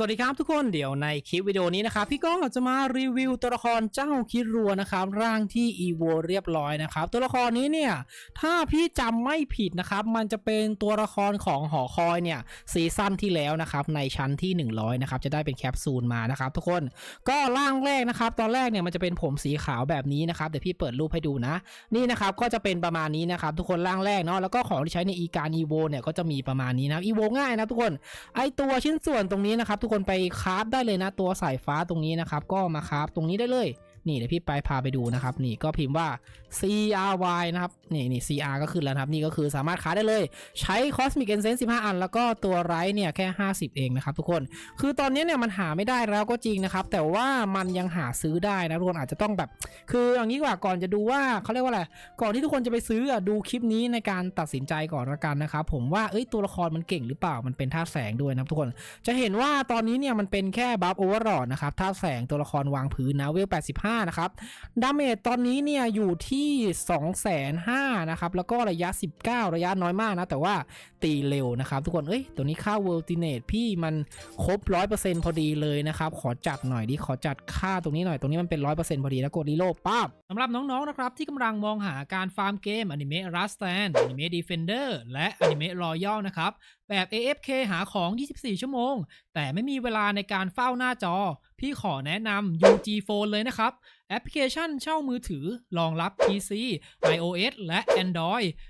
สวัสดีครับทุกคนเดี๋ยวในคลิปวิดีโอนี้นะครับพี่ก็จะมารีวิวตัวละครเจ้าคิรัวนะครับร่างที่อีโวเรียบร้อยนะครับตัวละครนี้เนี่ยถ้าพี่จำไม่ผิดนะครับมันจะเป็นตัวละครของหอคอยเนี่ยซีซั่นที่แล้วนะครับในชั้นที่ 100นะครับจะได้เป็นแคปซูลมานะครับทุกคนก็ร่างแรกนะครับตอนแรกเนี่ยมันจะเป็นผมสีขาวแบบนี้นะครับเดี๋ยวพี่เปิดรูปให้ดูนะ นี่นะครับก็จะเป็นประมาณนี้นะครับทุกคนร่างแรกเนาะแล้วก็ของที่ใช้ในอีการอีโวเนี่ยก็จะมีประมาณนี้นะอีโวง่ายนะทุกคนไอตัวชิ้นส่วนตรงนี้นะครับทุกคนไปคราฟได้เลยนะตัวสายฟ้าตรงนี้นะครับ ก็มาคราฟตรงนี้ได้เลย นี่เดี๋ยวพี่ไปพาไปดูนะครับ นี่ก็พิมพ์ว่า CRY นะครับ นี่นี่ CR ก็คือแล้วครับ นี่ก็คือสามารถค้าได้เลย ใช้ Cosmic Essence 15 อัน แล้วก็ตัวไรเนี่ยแค่ 50 เองนะครับทุกคน คือตอนนี้เนี่ยมันหาไม่ได้แล้วก็จริงนะครับ แต่ว่ามันยังหาซื้อได้นะทุกคนอาจจะต้องแบบ คืออย่างนี้กว่าก่อนจะดูว่าเขาเรียกว่าอะไร ก่อนที่ทุกคนจะไปซื้อดูคลิปนี้ในการตัดสินใจก่อนละกันนะครับ ผมว่าเอ้ยตัวละครมันเก่งหรือเปล่า มันเป็นท่าแสงด้วยนะทุกคน จะเห็นว่าตอนนี้เนี่ยมันเป็นแค่บัฟโอเวอร์ d นะครับท่าแสงตัวละครวางพื้นนะเวล85นะครับดาเมจตอนนี้เนี่ยอยู่ที่2 5 0 0 0นะครับแล้วก็ระยะ 19 ระยะน้อยมากนะ แต่ว่าตีเร็วนะครับทุกคนเอ้ยตัวนี้ค่าเวลติเนตพี่มันครบ 100%พอดีเลยนะครับขอจัดหน่อยดิขอจัดค่าตรงนี้หน่อยตรงนี้มันเป็น 100%พอดีแล้วกดรีโลปั๊บสำหรับน้องๆนะครับที่กำลังมองหาการฟาร์มเกมอนิเมะรัสแตนอนิเมะดีเฟนเดอร์และอนิเมะรอยัลนะครับ แบบ AFK หาของ 24 ชั่วโมง แต่ไม่มีเวลาในการเฝ้าหน้าจอ พี่ขอแนะนำ UG Phone เลยนะครับ แอปพลิเคชันเช่ามือถือรองรับ PC iOS และ Android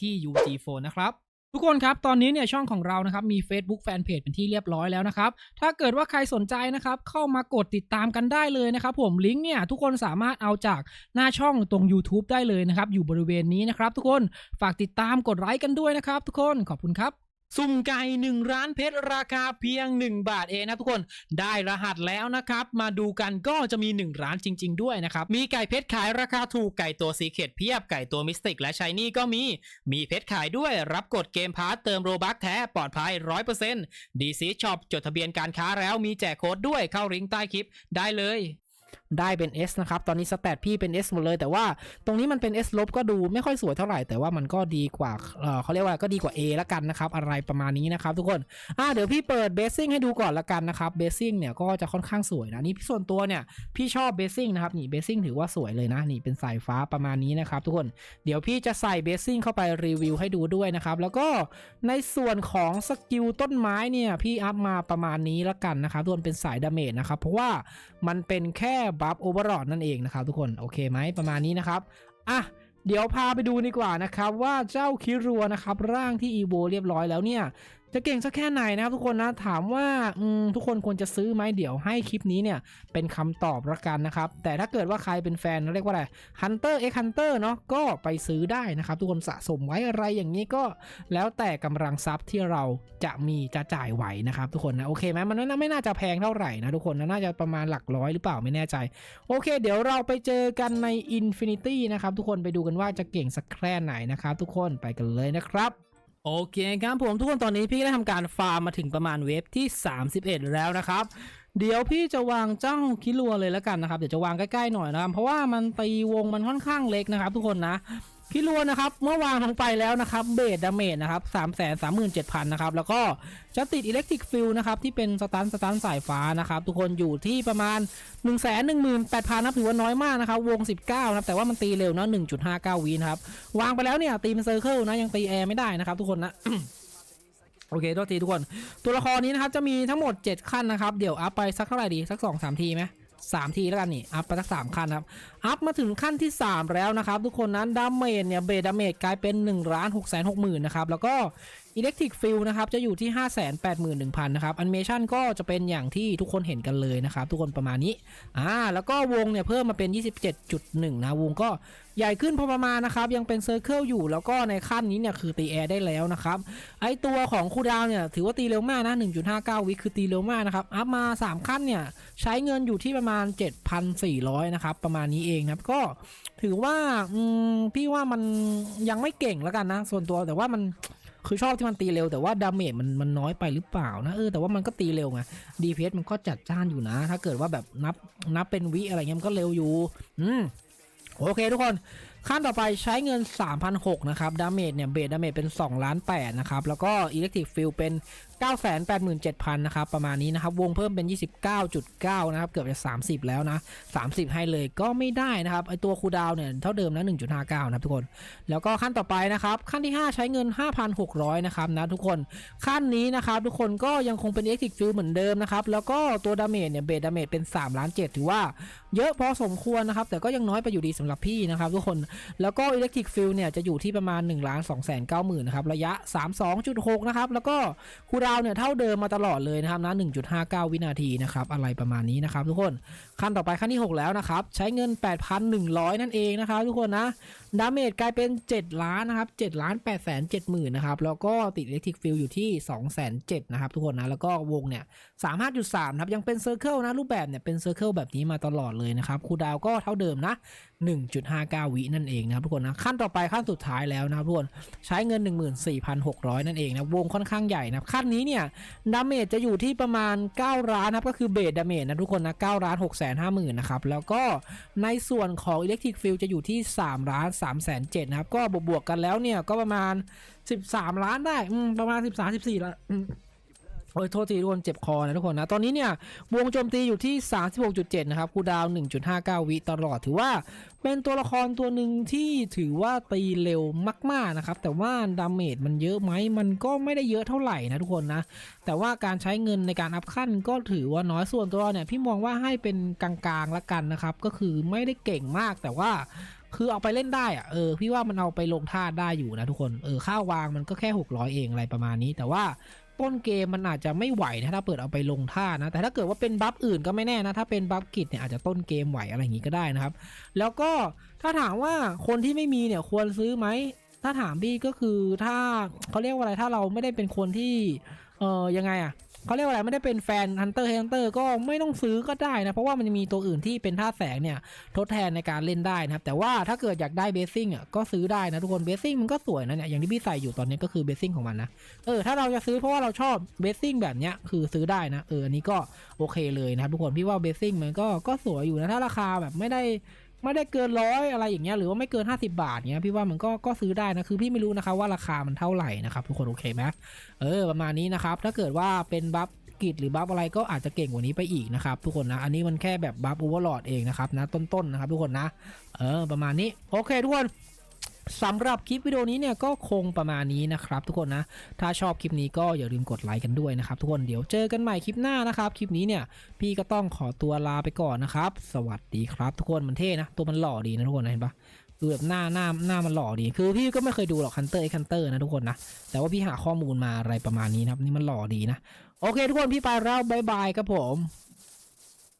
ที่ UG Phone นะครับทุกคนครับ ตอนนี้เนี่ยช่องของเรานะครับมี Facebook Fanpage เป็นที่เรียบร้อยแล้วนะครับ ถ้าเกิดว่าใครสนใจนะครับเข้ามากดติดตามกันได้เลยนะครับผมลิงก์เนี่ยทุกคนสามารถเอาจากหน้าช่องตรง YouTube ได้เลยนะครับอยู่บริเวณนี้นะครับทุกคนฝากติดตามกดไลค์กันด้วยนะครับทุกคนขอบคุณครับ สุ่มไก่1ร้านเพชรราคาเพียง 1 บาทเองนะทุกคนได้รหัสแล้วนะครับ มาดูกันก็จะมี 1 ร้านจริง ๆ ด้วยนะครับ มีไก่เพชรขายราคาถูกไก่ตัวสีเขตเพียบไก่ตัวมิสติกและชายนี่ก็มี มีเพชรขายด้วยรับกดเกมพาร์ตเติมโรบัคแท้ปลอดภัย 100%ดีซีช็อปจดทะเบียนการค้าแล้วมีแจกโค้ดด้วยเข้าลิงก์ใต้คลิปได้เลย ได้เป็น S นะครับ ตอนนี้สแตทพี่เป็น S หมดเลย แต่ว่าตรงนี้มันเป็น S ลบก็ดูไม่ค่อยสวยเท่าไหร่ แต่ว่ามันก็ดีกว่าเออเขาเรียกว่าก็ดีกว่า A ละกันนะครับ อะไรประมาณนี้นะครับทุกคนอ่าเดี๋ยวพี่เปิดเบสซิ่งให้ดูก่อนละกันนะครับเบสซิ่งเนี่ยก็จะค่อนข้างสวยนะนี่ส่วนตัวเนี่ยพี่ชอบเบสซิ่งนะครับนี่เบสซิ่งถือว่าสวยเลยนะนี่เป็นสายฟ้าประมาณนี้นะครับทุกคนเดี๋ยวพี่จะใส่เบสซิ่งเข้าไปรีวิวให้ดูด้วยนะครับแล้วก็ในส่วนของสกิลต้นไม้เนี่ยพี่อัพมาประมาณนี้ละกันนะครับทุกคนเป็นสายดาเมจนะครับเพราะว่ามันเป็นแค่บัฟโอเวอร์ d นั่นเองนะครับทุกคนโอเคไหมประมาณนี้นะครับอะเดี๋ยวพาไปดูดีกว่านะครับว่าเจ้าคิรัวนะครับร่างที่อีโวเรียบร้อยแล้วเนี่ย จะเก่งสักแค่ไหนนะครับทุกคนนะถามว่าทุกคนควรจะซื้อไหมเดี๋ยวให้คลิปนี้เนี่ยเป็นคำตอบละกันนะครับ แต่ถ้าเกิดว่าใครเป็นแฟนเรียกว่าอะไร Hunter x Hunter เนาะก็ไปซื้อได้นะครับ ทุกคนสะสมไว้อะไรอย่างนี้ก็แล้วแต่กำลังทรัพย์ที่เราจะมีจะจ่ายไหวนะครับ ทุกคนนะโอเคไหมมันไม่น่าจะแพงเท่าไหร่นะทุกคนนะน่าจะประมาณหลักร้อยหรือเปล่าไม่แน่ใจ โอเค เดี๋ยวเราไปเจอกันใน Infinity นะครับทุกคนไปดูกันว่าจะเก่งสักแค่ไหนนะครับทุกคนไปกันเลยนะครับ โอเคครับผมทุกคนตอนนี้พี่ได้ทำการฟาร์มมาถึงประมาณเวฟที่ 31 แล้วนะครับ เดี๋ยวพี่จะวางเจ้าคิรัวเลยแล้วกันนะครับ เดี๋ยวจะวางใกล้ๆหน่อยนะครับ เพราะว่ามันตีวงมันค่อนข้างเล็กนะครับ ทุกคนนะ คิรัวนะครับ เมื่อวางลงไปแล้วนะครับเบสดาเมจนะครับ3 3 7 0 0 0นะครับแล้วก็จะติดอิเล็กทริกฟิลนะครับที่เป็นสตันสตันสายฟ้านะครับทุกคนอยู่ที่ประมาณ1 1 8 0 0 0นะถือว่าน้อยมากนะครับวง 19นะครับแต่ว่ามันตีเร็วนะ1.59วินะครับวางไปแล้วเนี่ยตีเป็นเซอร์เคิลนะยังตีแอร์ไม่ได้นะครับทุกคนนะโอเคโทษทีทุกคน ตัวละครนี้นะครับจะมีทั้งหมด 7 ขั้นนะครับ เดี๋ยวอัพไปสักเท่าไหร่ดี สัก 2 3 ทีไหม สามทีแล้วกันนี่อัพไปสักสามขั้นครับอัพมาถึงขั้นที่ 3 แล้วนะครับ ทุกคนนั้นดาเมจเนี่ยเบดดาเมจกลายเป็น1นึ่งล้านหกแสนหกหมื่นนะครับแล้วก็ Electric Field นะครับจะอยู่ที่ 581,000นะครับ Animation ก็จะเป็นอย่างที่ทุกคนเห็นกันเลยนะครับ ทุกคนประมาณนี้อ่าแล้วก็วงเนี่ยเพิ่มมาเป็น 27.1 นะวงก็ใหญ่ขึ้นพอประมาณนะครับ ยังเป็นเซอร์เคิลอยู่แล้วก็ในขั้นนี้เนี่ยคือตีแอร์ได้แล้วนะครับ ไอตัวของคูดาวเนี่ยถือว่าตีเร็วมากนะ 1.59 วิคือตีเร็วมากนะครับ อัพมา 3 ขั้นเนี่ยใช้เงินอยู่ที่ประมาณ 7,400 นะครับ ประมาณนี้เองนะครับก็ถือว่าอืมพี่ว่ามันยังไม่เก่งแล้วกันนะ ส่วนตัวแต่ว่ามัน คือชอบที่มันตีเร็วแต่ว่าดาเมจมันมันน้อยไปหรือเปล่านะเออแต่ว่ามันก็ตีเร็วไงดีเพสมันก็จัดจ้านอยู่นะ ถ้าเกิดว่าแบบนับนับเป็นวิอะไรเงี้ยมันก็เร็วอยู่ อืมโอเคทุกคน ขั้นต่อไปใช้เงิน3,600นะครับ ดาเมจเนี่ย เบสดาเมจเป็น2ล้าน8นะครับ แล้วก็อิเล็กทริกฟิลเป็น 987,000 นะครับ ประมาณนี้นะครับ วงเพิ่มเป็น 29.9 นะครับ เกือบจะ 30 แล้วนะ 30 ให้เลยก็ไม่ได้นะครับ ไอตัวคูดาวเนี่ย เท่าเดิมนะ 1.59 นะครับทุกคน แล้วก็ขั้นต่อไปนะครับ ขั้นที่ 5 ใช้เงิน 5,600 นะครับนะทุกคน ขั้นนี้นะครับทุกคนก็ยังคงเป็นอิเล็กทริกฟิลเหมือนเดิมนะครับ แล้วก็ตัวดาเมจเนี่ย เบสดาเมจเป็น3ล้าน7ถือว่า เยอะพอสมควรนะครับ แต่ก็ยังน้อยไปอยู่ดีสำหรับพี่นะครับทุกคนแล้วก็อิเล็กทริกฟิลเนี่ยจะอยู่ที่ประมาณ1 2 9 0 0 0 0นสองแสนเก้ครับ ระยะ 32.6 นะครับ แล้วก็คูลดาวเนี่ยเท่าเดิมมาตลอดเลยนะครับนะ1.59 วินาทีนะครับ อะไรประมาณนี้นะครับทุกคน ขั้นต่อไปขั้นที่ 6 แล้วนะครับ ใช้เงิน 8,100 นั่นเองนะครับทุกคนนะ ดาเมจกลายเป็น 7 ล้านนะครับ7ล้าน8แสน7หมื่นนะครับ แล้วก็ติด Electric Field อยู่ที่2แสน7นะครับทุกคนนะ แล้วก็วงเนี่ย35.3ครับ ยังเป็นเซอร์เคิลนะ รูปแบบเนี่ยเป็นเซอร์เคิลแบบนี้มาตลอดเลยนะครับ คูดาวก็เท่าเดิมนะ 1.59 วินั่นเองนะครับทุกคนนะ ขั้นต่อไปขั้นสุดท้ายแล้วนะครับทุกคนใช้เงิน 14,600 นั่นเองนะ วงค่อนข้างใหญ่นะขั้นนี้เนี่ยดาเมจจะอยู่ที่ประมาณ 9 ล้านนะครับก็คือเบสดาเมจนะทุกคนนะ9ล้าน6แสน5หมื่นะครับแล้วก็ในส่วนของ Electric Field จะอยู่ที่3ล้าน3แสน7นะครับ ก็บวกๆกันแล้วเนี่ย ก็ประมาณ 13 ล้านได้ประมาณ 13 14ล้านโอ้ยโทษทีทุกคนเจ็บคอนะทุกคนนะ ตอนนี้เนี่ยวงโจมตีอยู่ที่ 36.7 นะครับคูดาวน์1.59 วิตลอดถือว่าเป็นตัวละครตัวหนึ่งที่ถือว่าตีเร็วมาก ๆ นะครับ แต่ว่าดาเมจมันเยอะไหมมันก็ไม่ได้เยอะเท่าไหร่นะทุกคนนะ แต่ว่าการใช้เงินในการอัพขั้นก็ถือว่าน้อยส่วนตัวเนี่ยพี่มองว่าให้เป็นกลางๆละกันนะครับ ก็คือไม่ได้เก่งมากแต่ว่า คือเอาไปเล่นได้อะเออพี่ว่ามันเอาไปลงท่าได้อยู่นะทุกคนเออค่าวางมันก็แค่ 600 เองอะไรประมาณนี้ แต่ว่าต้นเกมมันอาจจะไม่ไหวนะถ้าเปิดเอาไปลงท่านะ แต่ถ้าเกิดว่าเป็นบัฟอื่นก็ไม่แน่นะ ถ้าเป็นบัฟกิจเนี่ยอาจจะต้นเกมไหวอะไรอย่างงี้ก็ได้นะครับ แล้วก็ถ้าถามว่าคนที่ไม่มีเนี่ยควรซื้อไหมถ้าถามพี่ก็คือถ้าเขาเรียกว่าอะไรถ้าเราไม่ได้เป็นคนที่เออยังไงอะ เขาเรียกว่าอะไรไม่ได้เป็นแฟน Hunter x Hunter ก็ไม่ต้องซื้อก็ได้นะ เพราะว่ามันจะมีตัวอื่นที่เป็นท่าแสงเนี่ยทดแทนในการเล่นได้นะครับแต่ว่าถ้าเกิดอยากได้เบสซิ่งอะก็ซื้อได้นะทุกคนเบสซิ่งมันก็สวยนะเนี่ยอย่างที่พี่ใส่อยู่ตอนนี้ก็คือเบสซิ่งของมันนะเออถ้าเราจะซื้อเพราะว่าเราชอบเบสซิ่งแบบเนี้ยคือซื้อได้นะเอออันนี้ก็โอเคเลยนะครับทุกคนพี่ว่าเบสซิ่งมันก็ก็สวยอยู่นะถ้าราคาแบบไม่ได้ ไม่ได้เกินร้อยอะไรอย่างเงี้ยหรือว่าไม่เกิน 50 บาทเงี้ยพี่ว่ามันก็ก็ซื้อได้นะคือพี่ไม่รู้นะคะว่าราคามันเท่าไหร่นะครับทุกคนโอเคไหมเออประมาณนี้นะครับถ้าเกิดว่าเป็นบัฟกิจหรือบัฟอะไรก็อาจจะเก่งกว่านี้ไปอีกนะครับทุกคนนะอันนี้มันแค่แบบบัฟโอเวอร์ลอดเองนะครับนะต้นๆนะครับทุกคนนะเออประมาณนี้โอเคทุกคน สำหรับคลิปวิดีโอนี้เนี่ยก็คงประมาณนี้นะครับทุกคนนะ ถ้าชอบคลิปนี้ก็อย่าลืมกดไลค์กันด้วยนะครับทุกคน เดี๋ยวเจอกันใหม่คลิปหน้านะครับ คลิปนี้เนี่ยพี่ก็ต้องขอตัวลาไปก่อนนะครับ สวัสดีครับ ทุกคนมันเท่นะ ตัวมันหล่อดีนะทุกคนนะเห็นปะดูแบบหน้าหน้าหน้ามันหล่อดี คือพี่ก็ไม่เคยดูหรอกคันเตอร์ไอคันเตอร์นะทุกคนนะ แต่ว่าพี่หาข้อมูลมาอะไรประมาณนี้นะครับ นี่มันหล่อดีนะ โอเค ทุกคนพี่ไปแล้วบายบายครับผม